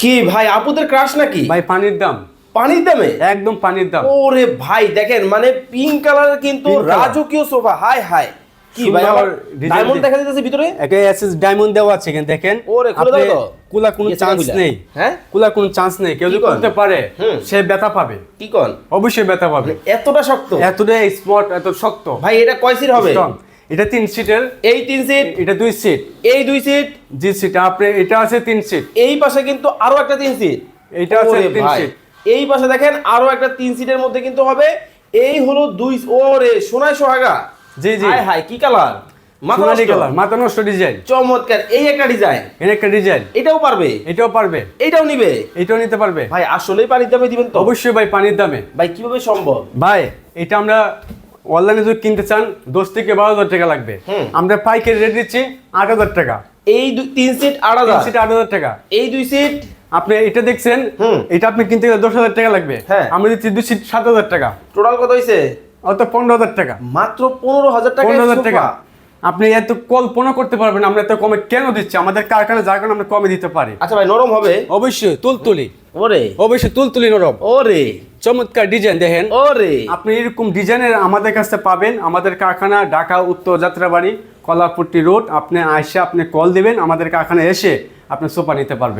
কি ভাই আপুদের ক্রাশ নাকি? ভাই পানির দাম। পানির দামে? একদম পানির দাম। ওরে ভাই দেখেন মানে পিঙ্ক কালারের কিন্তু রাজকীয় সোফা হাই হাই। কি ভাই আবার ডায়মন্ড দেখা যাচ্ছে ভিতরে? একে এসএস ডায়মন্ড দেওয়া আছে এখানে দেখেন। ওরে, খুলে দাও তো। কুলা কোনো চান্স নেই। হ্যাঁ? কুলা কোনো চান্স নেই। কেউ যদি করতে পারে সে ব্যথা পাবে। কি কোন? অবশ্যই ব্যথা পাবে। এতটা শক্ত? এতটা স্পট এত শক্ত। ভাই এটা কয় সিট হবে। এটা তিন সিটের এই তিন সিট এটা দুই সিট এই দুই সিট জি সিট আপনি এটা আছে তিন সিট এই পাশে কিন্তু আরও একটা তিন সিট এইটা আছে তিন সিট এই পাশে দেখেন আরও একটা তিন সিটের মধ্যে কিন্তু হবে। এই হলো দুই ওরে সোনায় সোহাগা। জি, জি। হাই হাই কি কালার সোনালি কালার মাথা নষ্ট ডিজাইন চমৎকার। এই একটা ডিজাইন এর একটা ডিজাইন এটাও পারবে? এটাও পারবে। এটাও নিবে? এটাও নিতে পারবে। ভাই আসলেই পানির দামে দিবেন তো। অবশ্যই ভাই পানির দামে। ভাই কীভাবে সম্ভব? ভাই এটা আমরা অনলাইনে যদি কিনতে চান দশ থেকে বারো হাজার টাকা লাগবে। আমরা পাইকারি রেট দিচ্ছি আট হাজার টাকা। এই তিন সিট আট হাজার। সিট আট হাজার টাকা। এই দুই সিট? আপনি এটা দেখছেন এটা আপনি কিনতে গেলে দশ হাজার টাকা লাগবে। হ্যাঁ। আমি দিচ্ছি দুই সিট সাত হাজার টাকা। টোটাল কত হয়েছে অত পনেরো হাজার টাকা। মাত্র পনেরো হাজার টাকা পনেরো হাজার টাকা। আপনি এত কল্পনা করতে পারবেন আমরা এত কমে কেন দিচ্ছি? আমাদের কারখানা যার কারণে আমরা কমে দিতে পারি। আচ্ছা ভাই নরম হবে? অবশ্যই তুলতুলি। ওরে। অবশ্যই তুলতুলি নরম। ওরে। চমৎকার ডিজাইন দেখেন। ওরে। আপনি এরকম ডিজাইনের আমাদের কাছে পাবেন আমাদের কারখানা ঢাকা উত্তর যাত্রাবাড়ি কলাপট্টি রোড। আপনি আইসে আপনি কল দিবেন আমাদের কারখানায় এসে আপনি সোফা নিতে পারবেন।